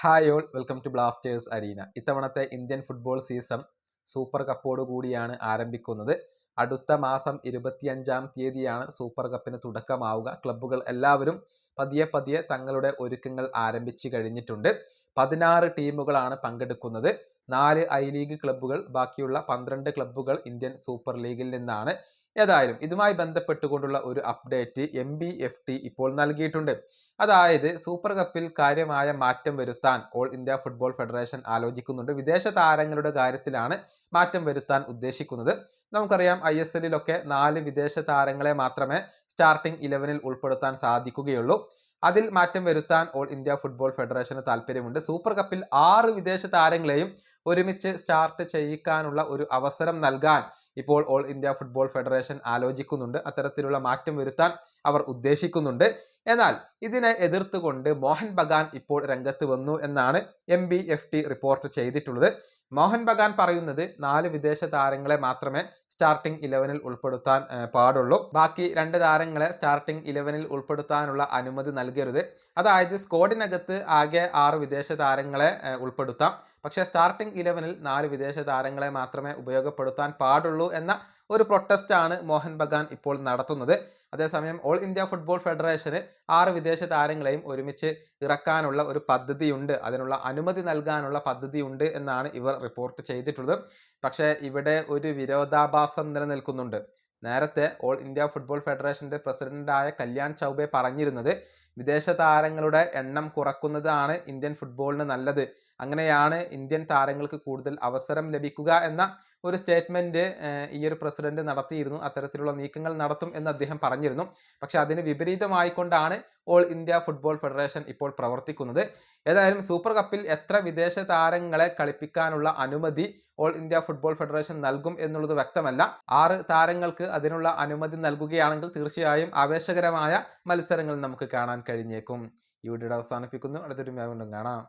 Hi all welcome to Blasters arena ഇത്തവണത്തെ Indian football season super കപ്പോട് കൂടിയാണ് ആരംഭിക്കുന്നത്. അടുത്ത മാസം ഇരുപത്തിയഞ്ചാം തീയതിയാണ് സൂപ്പർ കപ്പിന് തുടക്കമാവുക. ക്ലബ്ബുകൾ എല്ലാവരും പതിയെ പതിയെ തങ്ങളുടെ ഒരുക്കങ്ങൾ ആരംഭിച്ചു കഴിഞ്ഞിട്ടുണ്ട്. പതിനാറ് ടീമുകളാണ് പങ്കെടുക്കുന്നത്. നാല് ഐ ലീഗ് ക്ലബ്ബുകൾ ബാക്കിയുള്ള പന്ത്രണ്ട് ക്ലബ്ബുകൾ ഇന്ത്യൻ സൂപ്പർ ലീഗിൽ നിന്നാണ്. ഏതായാലും ഇതുമായി ബന്ധപ്പെട്ടുകൊണ്ടുള്ള ഒരു update M B F T ഇപ്പോൾ നൽകിയിട്ടുണ്ട്. അതായത് സൂപ്പർ കപ്പിൽ കാര്യമായ മാറ്റം വരുത്താൻ ഓൾ ഇന്ത്യ ഫുട്ബോൾ ഫെഡറേഷൻ ആലോചിക്കുന്നുണ്ട്. വിദേശ താരങ്ങളുടെ കാര്യത്തിലാണ് മാറ്റം വരുത്താൻ ഉദ്ദേശിക്കുന്നത്. നമുക്കറിയാം ഐ എസ് എല്ലിലൊക്കെ നാല് വിദേശ താരങ്ങളെ മാത്രമേ സ്റ്റാർട്ടിംഗ് ഇലവനിൽ ഉൾപ്പെടുത്താൻ സാധിക്കുകയുള്ളൂ. അതിൽ മാറ്റം വരുത്താൻ ഓൾ ഇന്ത്യ ഫുട്ബോൾ ഫെഡറേഷന് താല്പര്യമുണ്ട്. സൂപ്പർ കപ്പിൽ ആറ് വിദേശ താരങ്ങളെയും ഒരുമിച്ച് സ്റ്റാർട്ട് ചെയ്യിക്കാനുള്ള ഒരു അവസരം നൽകാൻ ഇപ്പോൾ ഓൾ ഇന്ത്യ ഫുട്ബോൾ ഫെഡറേഷൻ ആലോചിക്കുന്നുണ്ട്. അത്തരത്തിലുള്ള മാറ്റം വരുത്താൻ അവർ ഉദ്ദേശിക്കുന്നുണ്ട്. എന്നാൽ ഇതിനെ എതിർത്തുകൊണ്ട് മോഹൻ ബഗാൻ ഇപ്പോൾ രംഗത്ത് വന്നു എന്നാണ് M B F T report ചെയ്തിട്ടുള്ളത്. മോഹൻ ബഗാൻ പറയുന്നത് നാല് വിദേശ താരങ്ങളെ മാത്രമേ സ്റ്റാർട്ടിംഗ് ഇലവനിൽ ഉൾപ്പെടുത്താൻ പാടുള്ളൂ. ബാക്കി രണ്ട് താരങ്ങളെ സ്റ്റാർട്ടിംഗ് ഇലവനിൽ ഉൾപ്പെടുത്താനുള്ള അനുമതി നൽകരുത്. അതായത് സ്കോഡിനകത്ത് ആകെ ആറ് വിദേശ താരങ്ങളെ ഉൾപ്പെടുത്താം. പക്ഷേ സ്റ്റാർട്ടിംഗ് ഇലവനിൽ നാല് വിദേശ താരങ്ങളെ മാത്രമേ ഉപയോഗപ്പെടുത്താൻ പാടുള്ളൂ എന്ന ഒരു പ്രൊട്ടസ്റ്റാണ് മോഹൻ ബഗാൻ ഇപ്പോൾ നടത്തുന്നത്. അതേസമയം ഓൾ ഇന്ത്യ ഫുട്ബോൾ ഫെഡറേഷന് ആറ് വിദേശ താരങ്ങളെയും ഒരുമിച്ച് ഇറക്കാനുള്ള ഒരു പദ്ധതിയുണ്ട്. അതിനുള്ള അനുമതി നൽകാനുള്ള പദ്ധതിയുണ്ട് എന്നാണ് ഇവർ റിപ്പോർട്ട് ചെയ്തിട്ടുള്ളത്. പക്ഷേ ഇവിടെ ഒരു വിരോധാഭാസം നിലനിൽക്കുന്നുണ്ട്. നേരത്തെ ഓൾ ഇന്ത്യ ഫുട്ബോൾ ഫെഡറേഷന്റെ പ്രസിഡന്റായ കല്യാൺ ചൗബെ പറഞ്ഞിരുന്നത് വിദേശ താരങ്ങളുടെ എണ്ണം കുറക്കുന്നതാണ് ഇന്ത്യൻ ഫുട്ബോളിന് നല്ലത്. അങ്ങനെയാണ് ഇന്ത്യൻ താരങ്ങൾക്ക് കൂടുതൽ അവസരം ലഭിക്കുക എന്ന ഒരു സ്റ്റേറ്റ്മെന്റ് ഈ ഒരു പ്രസിഡന്റ് നടത്തിയിരുന്നു. അത്തരത്തിലുള്ള നീക്കങ്ങൾ നടത്തും എന്ന് അദ്ദേഹം പറഞ്ഞിരുന്നു. പക്ഷെ അതിന് വിപരീതമായിക്കൊണ്ടാണ് ഓൾ ഇന്ത്യ ഫുട്ബോൾ ഫെഡറേഷൻ ഇപ്പോൾ പ്രവർത്തിക്കുന്നത്. ഏതായാലും സൂപ്പർ കപ്പിൽ എത്ര വിദേശ താരങ്ങളെ കളിപ്പിക്കാനുള്ള അനുമതി ഓൾ ഇന്ത്യ ഫുട്ബോൾ ഫെഡറേഷൻ നൽകും എന്നുള്ളത് വ്യക്തമല്ല. ആറ് താരങ്ങൾക്ക് അതിനുള്ള അനുമതി നൽകുകയാണെങ്കിൽ തീർച്ചയായും ആവേശകരമായ മത്സരങ്ങൾ നമുക്ക് കാണാൻ കഴിഞ്ഞേക്കും. ഈ വീഡിയോ അവസാനിപ്പിക്കുന്നു. അടുത്തൊരു കൊണ്ടും കാണാം.